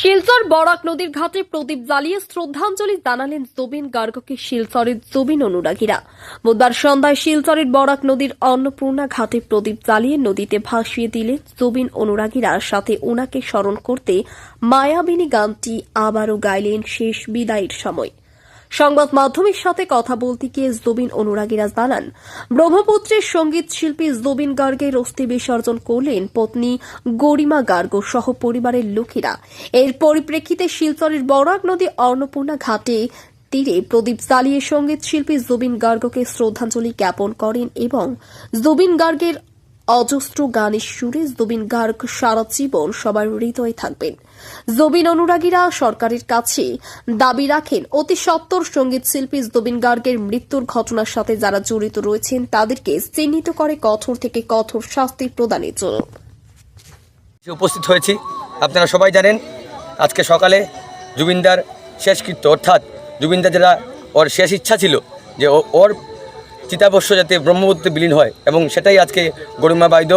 শিলচর বরাক নদীর ঘাটে প্রদীপ জ্বালিয়ে শ্রদ্ধাঞ্জলি জানালেন জবিন গার্গকে শিলচরের জুবিন অনুরাগীরা। বুধবার সন্ধ্যায় শিলচরের বরাক নদীর অন্নপূর্ণা ঘাটে প্রদীপ জ্বালিয়ে নদীতে ভাসিয়ে দিলেন জুবিন অনুরাগীরা। সাথে ওনাকে স্মরণ করতে মায়াবিনী গানটি আবারও গাইলেন শেষ বিদায়ের সময়। সংবাদ মাধ্যমের সাথে কথা বলতে গিয়ে জবিন অনুরাগীরা জানান ব্রহ্মপুত্রের সংগীত শিল্পী জবিন গার্গের অস্থি বিসর্জন করলেন পত্নী গরিমা গার্গ সহ পরিবারের লোকেরা। এর পরিপ্রেক্ষিতে শিলচরের বরাক নদী অন্নপূর্ণা ঘাটে তীরে প্রদীপ জ্বালিয়ে সংগীত শিল্পী জুবিন গার্গকে শ্রদ্ধাঞ্জলি জ্ঞাপন করেন এবং জুবিন গার্গের অজস্র গানের সুরে জুবিন গার্গ সারা জীবন সবার হৃদয়ে থাকবেন। জবিন অনুরাগীরা সরকারের কাছে দাবি রাখেন, অতি সত্বর সংগীত শিল্পী জবিন গার্গের মৃত্যুর ঘটনার সাথে যারা জড়িত রয়েছেন, তাদেরকে চিহ্নিত করে কঠোর থেকে কঠোর শাস্তি প্রদানের জন্য। উপস্থিত হয়েছি, আপনারা সবাই জানেন, আজকে সকালে জুবিনদার শেষকৃত্য, অর্থাৎ জুবিনদার যেটা ওর শেষ ইচ্ছা ছিল, যে ওর চিতাবস্য যাতে ব্রহ্মপুত্রে বিলীন হয় এবং সেটাই আজকে গরিমা বাইদ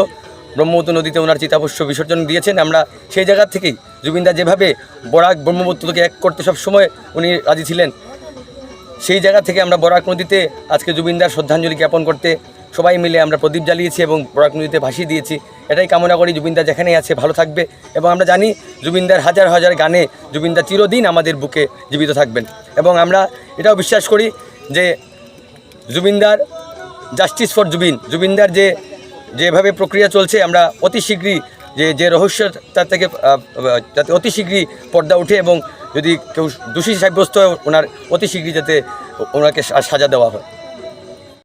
ব্রহ্মপুত্র নদীতে ওনার চিতাবস্য বিসর্জন দিয়েছেন। আমরা সেই জায়গা থেকেই জুবিনদার যেভাবে বরাক ব্রহ্মপুত্রকে এক করতে সব সময় উনি রাজি ছিলেন, সেই জায়গা থেকে আমরা বরাক নদীতে আজকে জুবিনদার শ্রদ্ধাঞ্জলি জ্ঞাপন করতে সবাই মিলে আমরা প্রদীপ জ্বালিয়েছি এবং বরাক নদীতে ভাসিয়ে দিয়েছি। এটাই কামনা করি জুবিনদার যেখানেই আছে ভালো থাকবে এবং আমরা জানি জুবিনদার হাজার হাজার গানে জুবিনদার চিরদিন আমাদের বুকে জীবিত থাকবেন। এবং আমরা এটাও বিশ্বাস করি যে জুবিনদার জাস্টিস ফর জুবিন। জুবিনদার যে, যেভাবে প্রক্রিয়া চলছে, আমরা অতি শীঘ্রই যে যে রহস্য তার থেকে যাতে অতি শীঘ্রই পর্দা উঠে এবং যদি কেউ দোষী সাব্যস্ত হয়, ওনার অতি শীঘ্রই যাতে ওনাকে সাজা দেওয়া হয়।